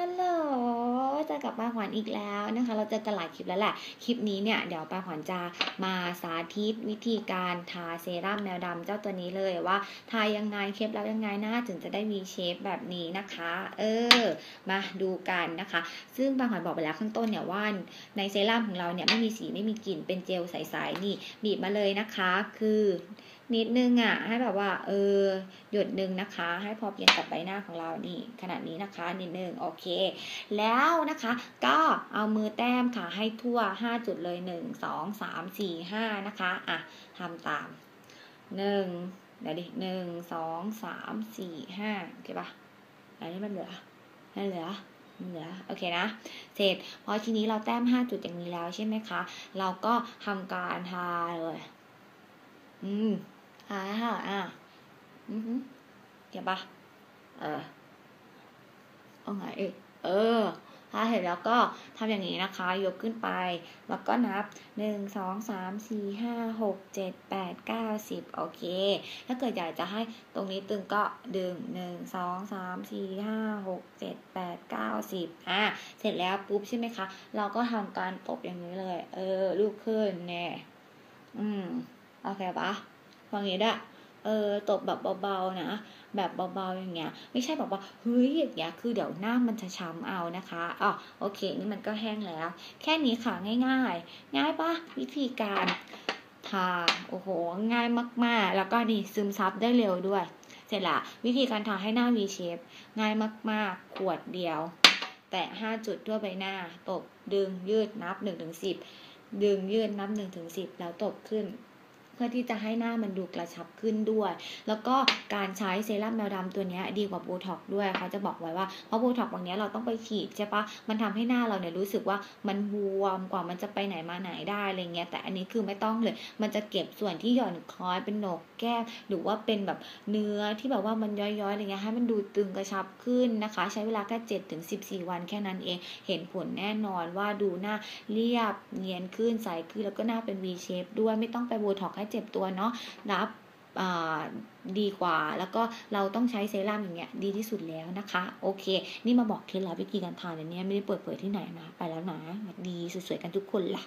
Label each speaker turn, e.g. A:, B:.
A: ฮัลโหลเจะกลับป้าขวัญอีกแล้วนะคะ เราเจอกันหลายคลิปแล้วแหละ คลิปนี้เนี่ยเดี๋ยวป้าขวัญจะมาสาธิตวิธีการทาเซรั่มแมวดำเจ้าตัวนี้เลยว่า ทายังไงเคล็ดแล้วยังไงหน้าถึงจะได้มีเชฟแบบนี้นะคะ เออ มาดูกันนะคะ ซึ่งป้าขวัญบอกไปแล้วข้างต้นเนี่ยว่าในเซรั่มของเราเนี่ยไม่มีสีไม่มีกลิ่นเป็นเจลใสๆนี่บีบมาเลยนะคะ คือนิดนึงอะ ให้แบบว่า เออ หยดหนึ่งนะคะ ให้พอเปลี่ยนกับใบหน้าของเรานี่ ขนาดนี้นะคะ นิดนึงโอเค แล้วนะคะ ก็เอามือแต้มค่ะ ให้ทั่วห้าจุดเลยหนึ่งสองสามสี่ห้านะคะ อะทำตามหนึ่งเดี๋ยวดิหนึ่งสองสามสี่ห้าโอเคปะอันนี้มันเหลือมันเหลือเหลือโอเคนะ เสร็จพอทีนี้เราแต้มห้าจุดอย่างนี้แล้วใช่ไหมคะ เราก็ทำการทาเลย อืม อะอือหือเก็บปะเออเอาไงเอเออ ถ้าเห็นแล้วก็ทำอย่างนี้นะคะ ยกขึ้นไป แล้วก็นับหนึ่งสองสามสี่ห้าหกเจ็ดแปดเก้าสิบโอเค ถ้าเกิดอยากจะให้ตรงนี้ตึงก็ดึงหนึ่งสองสามสี่ห้าหกเจ็ดแปดเก้าสิบอะ เสร็จแล้วปุ๊บใช่ไหมคะ เราก็ทำการตบอย่างนี้เลย เออ ลูกขึ้นแน่อืม โอเคปะฟังนี้ได้ เออตบแบบเบาๆนะ แบบเบาๆอย่างเงี้ย ไม่ใช่แบบว่าเฮ้ยอย่างเงี้ยคือเดี๋ยวหน้ามันจะช้ำเอานะคะอ๋อโอเค นี่มันก็แห้งแล้ว แค่นี้ค่ะง่าย ๆ ง่ายปะวิธีการทาโอ้โห ง่ายมากๆ แล้วก็นี่ซึมซับได้เร็วด้วย เสร็จละวิธีการทาให้หน้า V shape ง่ายมากๆ ขวดเดียว แตะห้าจุดทั่วใบหน้า ตบดึงยืดนับหนึ่งถึงสิบดึงยืดนับหนึ่งถึงสิบแล้วตบขึ้น เพื่อที่จะให้หน้ามันดูกระชับขึ้นด้วย แล้วก็การใช้เซรั่มแมวดำตัวนี้ดีกว่าโบท็อกด้วยเขาจะบอกไว้ว่าเพราะโบท็อกบางนี้เราต้องไปฉีดใช่ปะมันทำให้หน้าเราเนี่ยรู้สึกว่ามันบวมกว่ามันจะไปไหนมาไหนได้อะไรเงี้ยแต่อันนี้คือไม่ต้องเลย มันจะเก็บส่วนที่หย่อนคล้อยเป็นโหนกแก้มหรือว่าเป็นแบบเนื้อที่แบบว่ามันย้อยๆอะไรเงี้ยให้มันดูตึงกระชับขึ้นนะคะ ใช้เวลาแค่เจ็ดถึงสิบสี่วันแค่นั้นเอง เห็นผลแน่นอนว่าดูหน้าเรียบเนียนขึ้นใสขึ้นแล้วก็หน้าเป็น V shape ด้วยไม่ต้องไปโบท็อกให้เจ็บตัวเนาะรับดีกว่า แล้วก็เราต้องใช้เซรั่มอย่างเงี้ยดีที่สุดแล้วนะคะ โอเค นี่มาบอกเคล็ดลับวิธีการทานเนี่ยไม่ได้เปิดเผยที่ไหนนะ ไปแล้วนะดีสวยๆกันทุกคนล่ะ